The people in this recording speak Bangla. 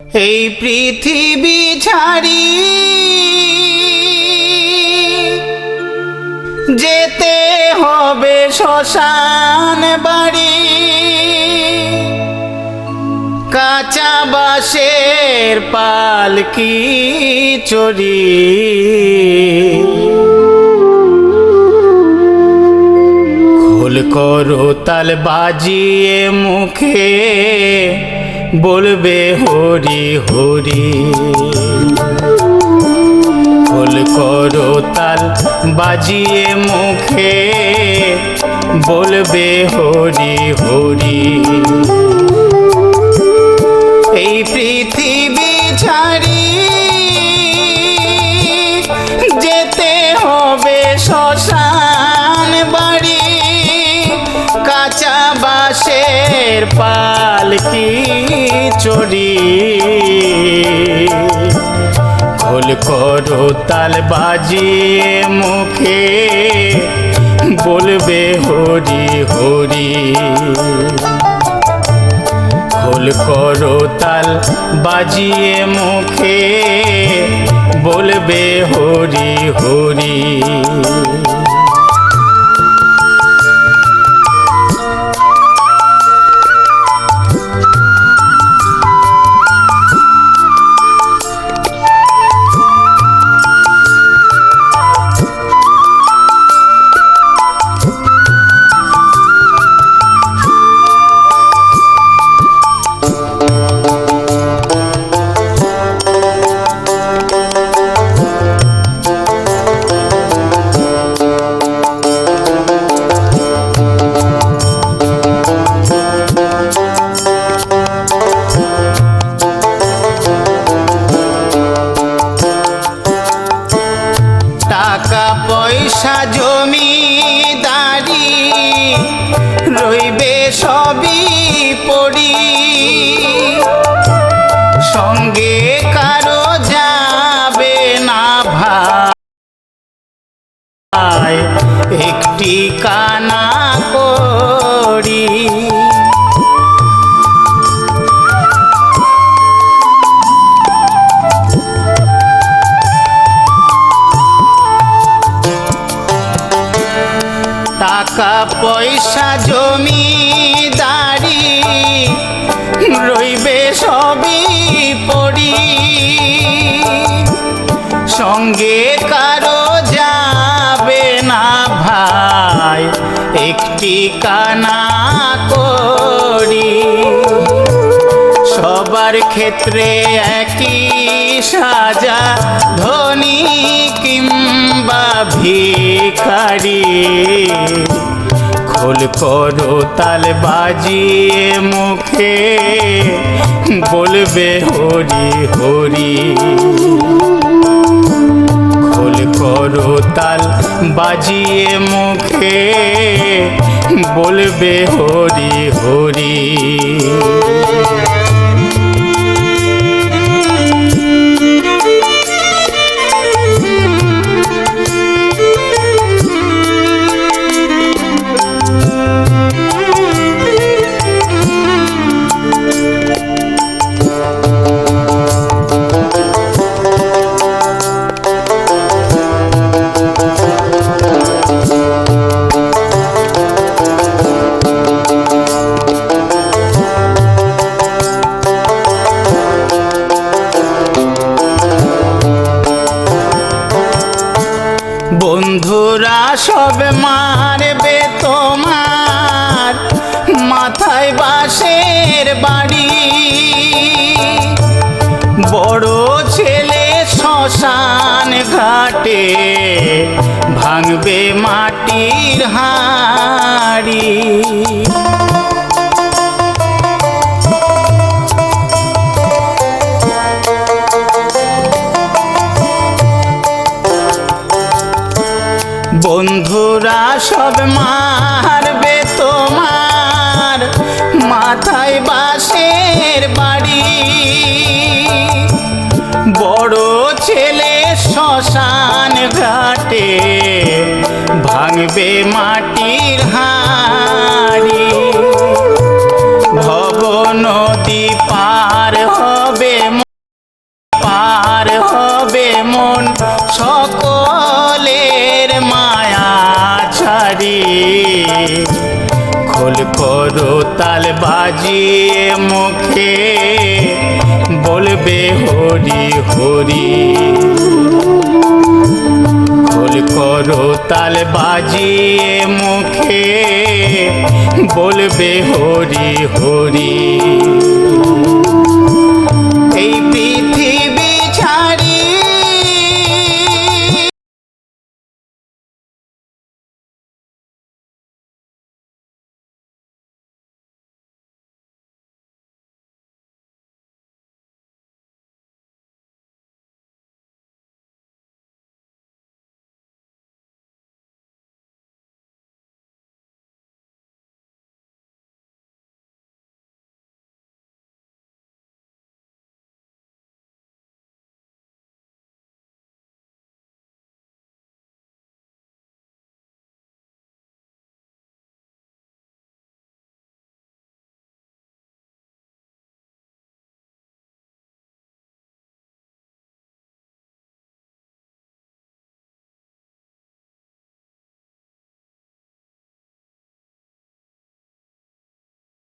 এই পৃথিবী ছাড়ি যেতে হবে শ্মশান বাড়ি। কাঁচা বাঁশের পালকি চড়ি খোল করো তাল বাজিয়ে মুখে। বলবে হরি হরি। খোল করো তাল বাজিয়ে মুখে, বলবে হরি হরি। এই পৃথিবী ছাড়ি, যেতে হবে শ্মশান বাড়ি। কাঁচা বাঁশের পালকি চড়ি। খোল করো তাল বাজিয়ে মুখে, বলবে হরি হরি। খোল করো তাল বাজিয়ে মুখে, বলবে হরি হরি। সঙ্গে কারও যাবে না ভাই। একটি কানা করি। টাকা পয়সা জমিদারি রইবে সবই পড়ি। সঙ্গে কারও যাবে না ভাই, একটি কানা করি। সবার ক্ষেত্রে একই সাজা, ধনী কিংবা ভিখারি। খোল করো, তাল বাজিয়ে মুখে। বলবে হরি হরি। ঢোল করো, তাল বাজিয়ে মুখে। বলবে হরি হরি। বন্ধুরা সব মারবে তোমার মাথায় বাঁশের বাড়ি। বড় ছেলে শ্মশান ঘাটে ভাঙবে মাটির হাড়ি। সব মারবে তোমার। মাথায় বাঁশের বাড়ি। বড় ছেলে শ্মশান ঘাটে ভাঙবে মাটির হাড়ি। ভব নদী পার হবে আর হবে মন। সকলের করো তাল বাজিয়ে মুখে। বলবে হরি হরি। খোল করো তাল বাজিয়ে মুখে। বলবে হরি হরি।